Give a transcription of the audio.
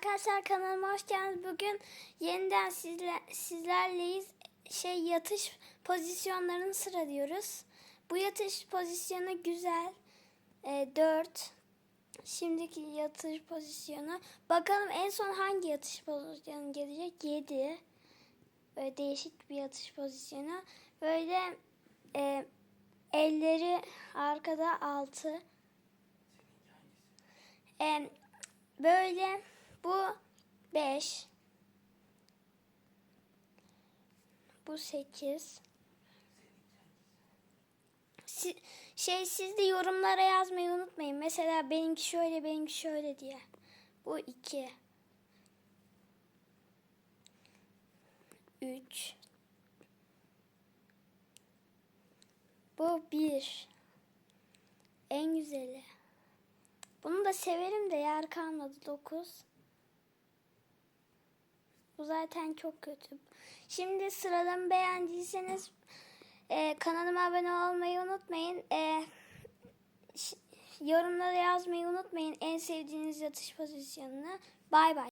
Arkadaşlar kanalıma hoş geldiniz. Bugün yeniden sizle, sizlerleyiz. Şey yatış pozisyonlarını sıralıyoruz. Bu yatış pozisyonu güzel. 4. Şimdiki yatış pozisyonu. Bakalım en son hangi yatış pozisyonu gelecek? 7. Böyle değişik bir yatış pozisyonu. Böyle e, elleri arkada 6. E, böyle bu 5. Bu 8. Si, şey siz de yorumlara yazmayı unutmayın. Mesela benimki şöyle, benimki şöyle diye. Bu 2. 3. Bu 1. En güzeli. Bunu da severim de yer kalmadı 9. Bu zaten çok kötü. Şimdi sıralamı beğendiyseniz e, kanalıma abone olmayı unutmayın. E, yorumlara yazmayı unutmayın en sevdiğiniz yatış pozisyonunu. Bay bay.